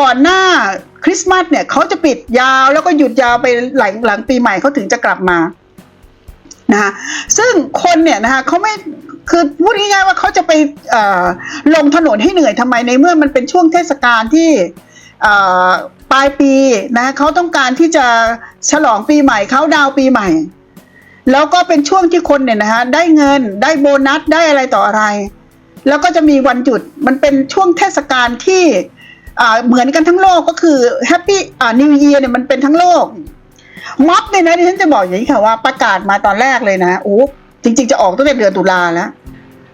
ก่อนหน้าคริสต์มาสเนี่ยเขาจะปิดยาวแล้วก็หยุดยาวไปหลังหลังปีใหม่เขาถึงจะกลับมานะคะซึ่งคนเนี่ยนะคะเขาไม่คือพูดง่ายๆว่าเขาจะไปลงถนนให้เหนื่อยทำไมในเมื่อมันเป็นช่วงเทศกาลที่ปลายปีนะเขาต้องการที่จะฉลองปีใหม่เขาดาวปีใหม่ แล้วก็เป็นช่วงที่คนเนี่ยนะคะได้เงินได้โบนัสได้อะไรต่ออะไร แล้วก็จะมีวันหยุดมันเป็นช่วงเทศกาลที่ เหมือนกันทั้งโลกก็คือแฮปปี้นิวเยียเนี่ยมันเป็นทั้งโลกม็อบเนี่ยนะที่ฉันจะบอกอย่างนี้ค่ะว่าประกาศมาตอนแรกเลยนะโอ้จริง ๆ จะออกตั้งแต่เดือนตุลาแล้ว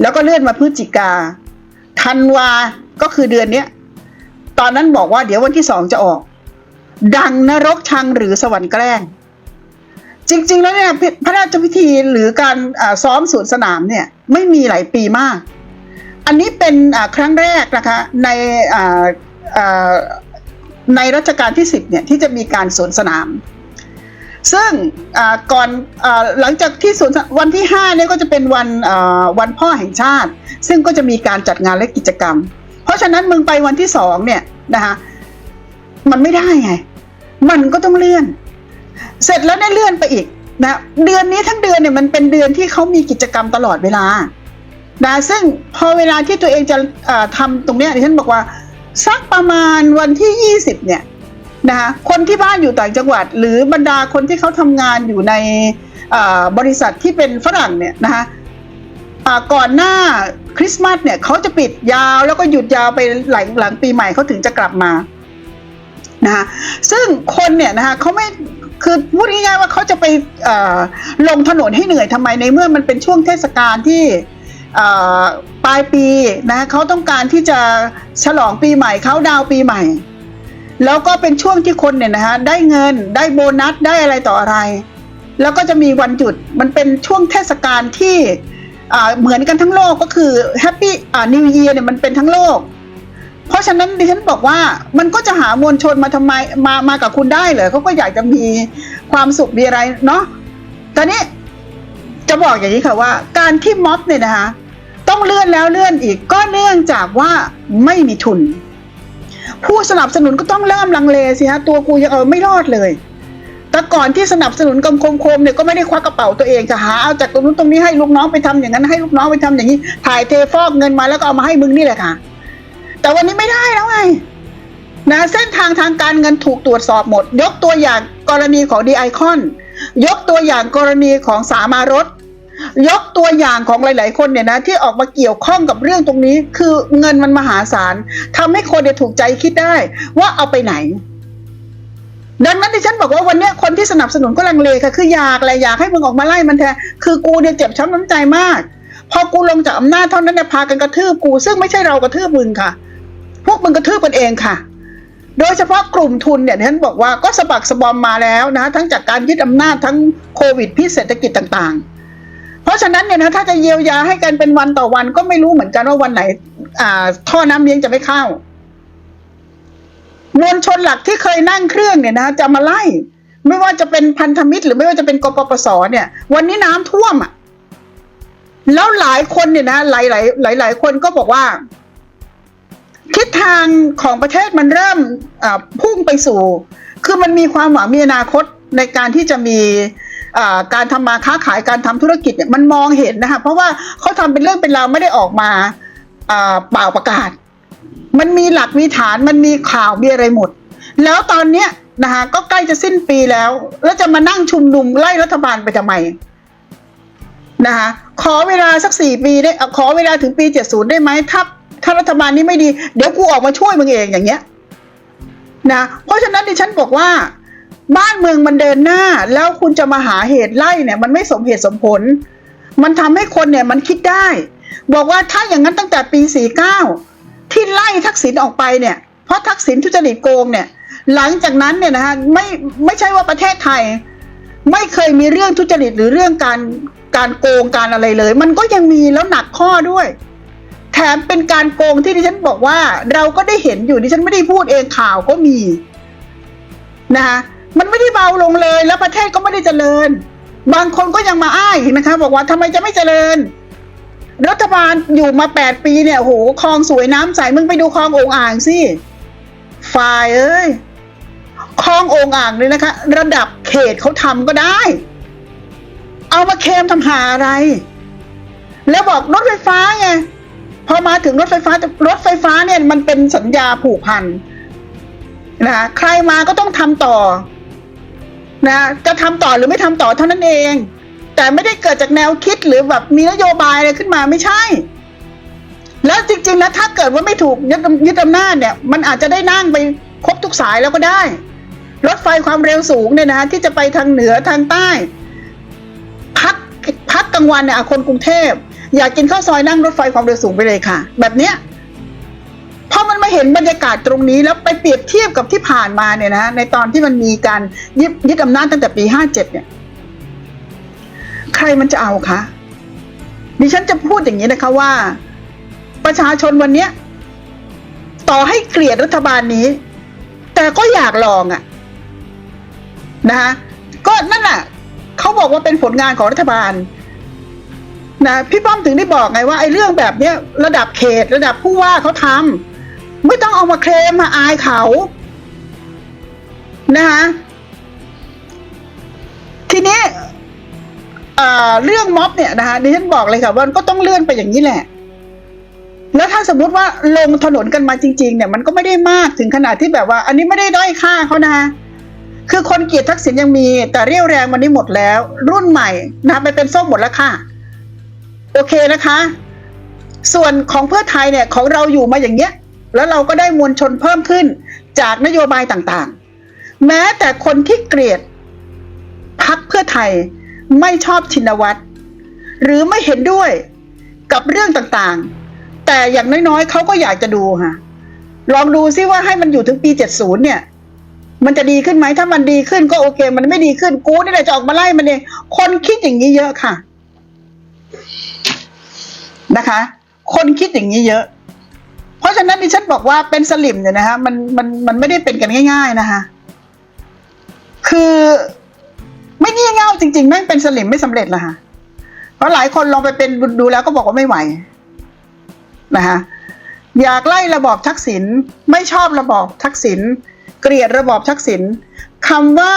แล้วก็เลื่อนมาพฤศจิกาธันวาก็คือเดือนเนี้ยตอนนั้นบอกว่าเดี๋ยววันที่สองจะออก ดังนรกชังหรือสวรรค์แกล้ง จริง ๆ แล้วเนี่ยพระราชพิธีหรือการซ้อมสวนสนามเนี่ยไม่มีหลายปีมาก อันนี้เป็นครั้งแรกนะคะใน ในรัชกาลที่สิบเนี่ยที่จะมีการสวนสนาม ซึ่งก่อนอหลังจากที่สวนวันที่ห้าเนี่ยก็จะเป็นวันวันพ่อแห่งชาติ ซึ่งก็จะมีการจัดงานและกิจกรรม เพราะฉะนั้นมึงไปวันที่สองเนี่ยนะคะมันไม่ได้ไง มันก็ต้องเลื่อน เสร็จแล้วได้เลื่อนไปอีกนะเดือนนี้ทั้งเดือนเนี่ยมันเป็นเดือนที่เขามีกิจกรรมตลอดเวลานะซึ่งพอเวลาที่ตัวเองจะเอ่อทำตรงเนี้ยดิฉันบอกว่า สักประมาณวันที่ 20 เนี่ยนะคะคนที่บ้านอยู่ต่างจังหวัด หรือบรรดาคนที่เขาทำงานอยู่ในบริษัทที่เป็นฝรั่งเนี่ยนะคะก่อนหน้าคริสต์มาสเนี่ยเขาจะปิดยาวแล้วก็หยุดยาวไปหลังหลังปีใหม่เขาถึงจะกลับมานะคะซึ่งคนเนี่ยนะคะเขาไม่คือพูดง่ายๆว่าเขาจะไปลงถนนให้เหนื่อยทำไมในเมื่อมันเป็นช่วงเทศกาลที่ ปลายปีนะเขาต้องการที่จะฉลองปีใหม่เขาดาวปีใหม่ แล้วก็เป็นช่วงที่คนเนี่ยนะคะได้เงินได้โบนัสได้อะไรต่ออะไร แล้วก็จะมีวันหยุดมันเป็นช่วงเทศกาลที่เหมือนกันทั้งโลกก็คือแฮปปี้นิวเยียเนี่ยมันเป็นทั้งโลก เพราะฉะนั้นดิฉันบอกว่ามันก็จะหามวลชนมาทำไมมามากับคุณได้เหรอเขาก็อยากจะมีความสุขมีอะไรเนาะตอนนี้จะบอกอย่างนี้ค่ะว่า การที่ม็อบเนี่ยนะคะ ต้องเลื่อนแล้วเลื่อนอีกก็เนื่องจากว่าไม่มีทุน ผู้สนับสนุนก็ต้องเริ่มลังเลสิฮะตัวกูยังเอาไม่รอดเลย แต่ก่อนที่สนับสนุนกำคมคมเนี่ยก็ไม่ได้ควักกระเป๋าตัวเองจะหาเอาจากตรงนู้นตรงนี้ให้ลูกน้องไปทำอย่างนั้นให้ลูกน้องไปทำอย่างนี้ ถ่ายเทฟอกเงินมาแล้วก็เอามาให้มึงนี่แหละค่ะ แต่วันนี้ไม่ได้แล้วไงนะเส้นทางทางการเงินถูกตรวจสอบหมด ยกตัวอย่างกรณีของดีไอคอนยกตัวอย่างกรณีของสามารถ ยกตัวอย่างของหลาย ๆ คนเนี่ยนะที่ออกมาเกี่ยวข้องกับเรื่องตรงนี้ คือเงินมันมหาศาลทำให้คนเนี่ยถูกใจคิดได้ว่าเอาไปไหน ดังนั้นที่ฉันบอกว่าวันนี้คนที่สนับสนุนก็ลังเลค่ะคืออยากแหละอยากให้มึงออกมาไล่มันแทนคือกูเนี่ยเจ็บช้ำน้ำใจมาก พอกูลงจากอำนาจเท่านั้นเนี่ยพากันกระทืบกู ซึ่งไม่ใช่เรากระทืบมึงค่ะ พวกมึงกระทืบกันเองค่ะโดยเฉพาะกลุ่มทุนเนี่ยที่ฉันบอกว่าก็สะบักสะบอมมาแล้วนะ ทั้งจากการยึดอำนาจทั้งโควิดพิษเศรษฐกิจต่างๆ เพราะฉะนั้นเนี่ยนะถ้าจะเยียวยาให้กันเป็นวันต่อวันก็ไม่รู้เหมือนกันว่าวันไหน อ่า ท่อน้ำเลี้ยงจะไม่เข้ามวลชนหลักที่เคยนั่งเครื่องเนี่ยนะจะมาไล่ ไม่ว่าจะเป็นพันธมิตร หรือไม่ว่าจะเป็นกปปสเนี่ย วันนี้น้ำท่วมอะแล้วหลายคนเนี่ยนะหลายหลายหลายหลายคนก็บอกว่า ทิศทางของประเทศมันเริ่มพุ่งไปสู่ คือมันมีความหวังมีอนาคตในการที่จะมี การทำมาค้าขายการทำธุรกิจเนี่ยมันมองเห็นนะคะเพราะว่าเขาทำเป็นเรื่องเป็นราวไม่ได้ออกมาเปล่าประกาศ มันมีหลักมีฐานมันมีข่าวมีอะไรหมด แล้วตอนเนี้ยนะคะก็ใกล้จะสิ้นปีแล้ว แล้วจะมานั่งชุมนุมไล่รัฐบาลไปทำไมนะคะขอเวลาสักสี่ปีได้ขอเวลาถึงปีเจ็ดศูนย์ได้ไหมถ้าถ้ารัฐบาลนี้ไม่ดี เดี๋ยวกูออกมาช่วยมึงเองอย่างเงี้ยนะเพราะฉะนั้นดิฉันบอกว่า บ้านเมืองมันเดินหน้า แล้วคุณจะมาหาเหตุไล่เนี่ย มันไม่สมเหตุสมผล มันทำให้คนเนี่ยมันคิดได้ บอกว่าถ้าอย่างนั้นตั้งแต่ปีสี่เก้าที่ไล่ทักษิณออกไปเนี่ย เพราะทักษิณทุจริตโกงเนี่ย หลังจากนั้นเนี่ยนะฮะไม่ไม่ใช่ว่าประเทศไทย ไม่เคยมีเรื่องทุจริตหรือเรื่องการการโกงการอะไรเลย มันก็ยังมีแล้วหนักข้อด้วย แถมเป็นการโกงที่ดิฉันบอกว่า เราก็ได้เห็นอยู่ดิฉันไม่ได้พูดเองข่าวก็มีนะคะ มันไม่ได้เบาลงเลย แล้วประเทศก็ไม่ได้เจริญ บางคนก็ยังมาอ้ายนะคะ บอกว่าทำไมจะไม่เจริญ รัฐบาลอยู่มาแปดปีเนี่ยโอ้โหคลองสวยน้ำใสมึงไปดูคลององอ่างสิฝ่ายเอ้ยคลององอ่างเลยนะคะ ระดับเขตเขาทำก็ได้ เอามาเคมทำหาอะไร แล้วบอกรถไฟฟ้าไงพอมาถึงรถไฟฟ้ารถไฟฟ้าเนี่ยมันเป็นสัญญาผูกพันนะใครมาก็ต้องทำต่อ นะจะทำต่อหรือไม่ทำต่อเท่านั้นเอง แต่ไม่ได้เกิดจากแนวคิดหรือแบบมีนโยบายอะไรขึ้นมาไม่ใช่ แล้วจริงๆแล้วถ้าเกิดว่าไม่ถูกยึดยึดอำนาจเนี่ย มันอาจจะได้นั่งไปครบทุกสายแล้วก็ได้ รถไฟความเร็วสูงเนี่ยนะที่จะไปทางเหนือทางใต้ พักพักกลางวันเนี่ยคนกรุงเทพ อยากกินข้าวซอยนั่งรถไฟความเร็วสูงไปเลยค่ะ แบบเนี้ย เห็นบรรยากาศตรงนี้แล้วไปเปรียบเทียบกับที่ผ่านมาเนี่ยนะในตอนที่มันมีการยึดยึดอำนาจตั้งแต่ปีห้าเจ็ดเนี่ย ใครมันจะเอาคะดิฉันจะพูดอย่างนี้นะคะว่า ประชาชนวันนี้ต่อให้เกลียดรัฐบาลนี้ แต่ก็อยากลองอะนะคะก็นั่นแหละเขาบอกว่าเป็นผลงานของรัฐบาลนะพี่ป้อมถึงได้บอกไงว่าไอ้เรื่องแบบเนี้ยระดับเขต ระดับผู้ว่าเขาทำ ไม่ต้องเอามาเคลมมาอายเขา นะคะทีนี้เรื่องม็อบเนี่ยนะคะดิฉันบอกเลยค่ะว่ามันก็ต้องเลื่อนไปอย่างนี้แหละ แล้วถ้าสมมติว่าลงถนนกันมาจริง ๆ เนี่ย มันก็ไม่ได้มากถึงขนาดที่แบบว่า อันนี้ไม่ได้ด้อยค่าเขานะคะคือคนเกลียดทักษิณยังมี แต่เรี่ยวแรงวันนี้หมดแล้ว รุ่นใหม่นะไปเป็นส้มหมดแล้วค่ะ โอเคนะคะ ส่วนของเพื่อไทยเนี่ยของเราอยู่มาอย่างเงี้ย แล้วเราก็ได้มวลชนเพิ่มขึ้นจากนโยบายต่างๆ แม้แต่คนที่เกลียดพักเพื่อไทยไม่ชอบชินวัตรหรือไม่เห็นด้วยกับเรื่องต่างๆ แต่อย่างน้อยๆเขาก็อยากจะดูค่ะ ลองดูซิว่าให้มันอยู่ถึงปี 70 เนี่ย มันจะดีขึ้นไหมถ้ามันดีขึ้นก็โอเค มันไม่ดีขึ้นกูนี่แหละจะออกมาไล่มันเอง คนคิดอย่างนี้เยอะค่ะ นะคะ คนคิดอย่างนี้เยอะ เพราะฉะนั้นดิฉันบอกว่าเป็นสลิมเนี่ยนะคะมันมันมันไม่ได้เป็นกันง่าย ๆนะคะคือไม่งี่เง่าจริงๆแม่งเป็นสลิมไม่สำเร็จละค่ะเพราะหลายคนลองไปเป็นดูแล้วก็บอกว่าไม่ไหวนะคะอยากไล่ระบอบทักษิณไม่ชอบระบอบทักษิณเกลียดระบอบทักษิณคำว่า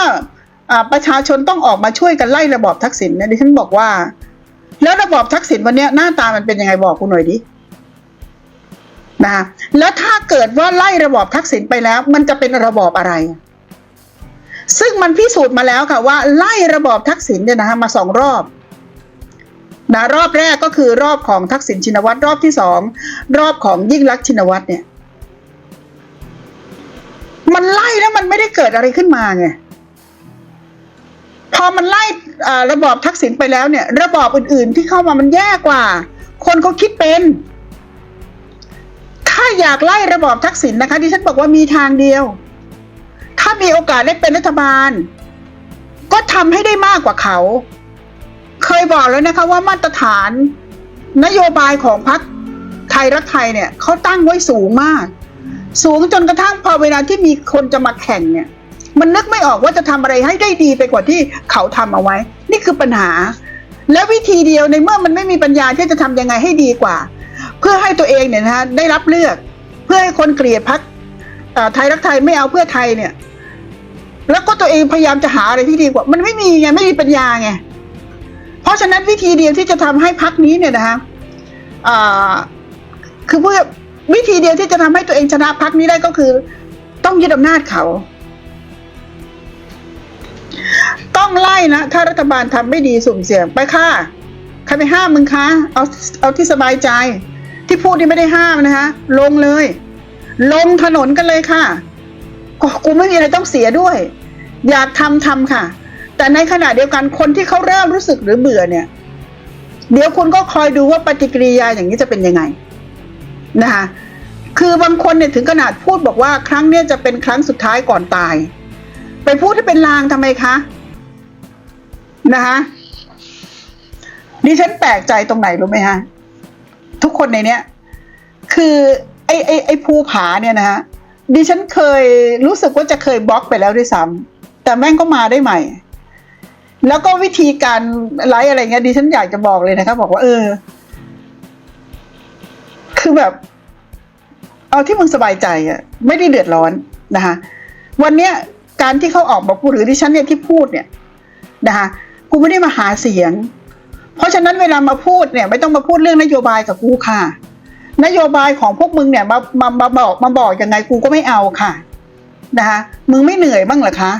อ่าประชาชนต้องออกมาช่วยกันไล่ระบอบทักษิณเนี่ยดิฉันบอกว่า แล้วระบอบทักษิณวันเนี้ยหน้าตามันเป็นยังไงบอกคุณหน่อยดิ นะคะแล้วถ้าเกิดว่าไล่ระบอบทักษิณไปแล้ว มันจะเป็นระบอบอะไร ซึ่งมันพิสูจน์มาแล้วค่ะว่าไล่ระบอบทักษิณเนี่ยนะคะมาสองรอบนะรอบแรกก็คือรอบของทักษิณชินวัตรรอบที่สองรอบของยิ่งรักชินวัตรเนี่ย มันไล่แล้วมันไม่ได้เกิดอะไรขึ้นมาไงพอมันไล่ระบอบทักษิณไปแล้วเนี่ย ระบอบอื่น ๆ ที่เข้ามามันแย่กว่า คนเขาคิดเป็น ถ้าอยากไล่ระบอบทักษิณนะคะที่ฉันบอกว่ามีทางเดียว ถ้ามีโอกาสได้เป็นรัฐบาล ก็ทำให้ได้มากกว่าเขา เคยบอกแล้วนะคะว่ามาตรฐาน นโยบายของพรรคไทยรักไทยเนี่ยเขาตั้งไว้สูงมาก สูงจนกระทั่งพอเวลาที่มีคนจะมาแข่งเนี่ยมันนึกไม่ออกว่าจะทำอะไรให้ได้ดีไปกว่าที่เขาทำเอาไว้ นี่คือปัญหา แล้ววิธีเดียวในเมื่อมันไม่มีปัญญาที่จะทำยังไงให้ดีกว่า เพื่อให้ตัวเองเนี่ยนะฮะได้รับเลือก เพื่อให้คนเกลียดพักไทยรักไทยไม่เอาเพื่อไทยเนี่ย แล้วก็ตัวเองพยายามจะหาอะไรที่ดีกว่า มันไม่มีไงไม่มีปัญญาไงเพราะฉะนั้นวิธีเดียวที่จะทำให้พักนี้เนี่ยนะฮะคือเพื่อวิธีเดียวที่จะทำให้ตัวเองชนะพักนี้ได้ก็คือ ต้องยึดอำนาจเขา ต้องไล่นะถ้ารัฐบาลทำไม่ดีสุ่มเสี่ยงไปค่ะใครไปห้ามมึงคะเอาเอาที่สบายใจ ที่พูดนี่ไม่ได้ห้ามนะคะ ลงเลย ลงถนนกันเลยค่ะก็กูไม่มีอะไรต้องเสียด้วย อยากทำทำค่ะ แต่ในขณะเดียวกันคนที่เขาเริ่มรู้สึกหรือเบื่อเนี่ย เดี๋ยวคุณก็คอยดูว่าปฏิกิริยาอย่างนี้จะเป็นยังไงนะคะคือบางคนเนี่ยถึงขนาดพูดบอกว่าครั้งเนี้ยจะเป็นครั้งสุดท้ายก่อนตาย ไปพูดให้เป็นลางทำไมคะนะคะดิฉันแปลกใจตรงไหนรู้ไหมฮะ ทุกคนในเนี้ย คือไอ้ไอ้ไอ้ภูผาเนี่ยนะฮะดิฉันเคยรู้สึกว่าจะเคยบล็อกไปแล้วด้วยซ้ำแต่แม่งก็มาได้ใหม่ แล้วก็วิธีการไลฟ์อะไรเงี้ยดิฉันอยากจะบอกเลยนะครับบอกว่า เออ คือแบบ เอาที่มึงสบายใจอะไม่ได้เดือดร้อนนะคะวันเนี้ยการที่เขาออกมาพูดหรือที่ฉันเนี่ยที่พูดเนี่ยนะคะกูไม่ได้มาหาเสียง เพราะฉะนั้นเวลามาพูดเนี่ยไม่ต้องมาพูดเรื่องนโยบายกับกูค่ะ นโยบายของพวกมึงเนี่ยมามามาบอกมาบอกยังไงกูก็ไม่เอาค่ะนะคะมึงไม่เหนื่อยบ้างเหรอคะ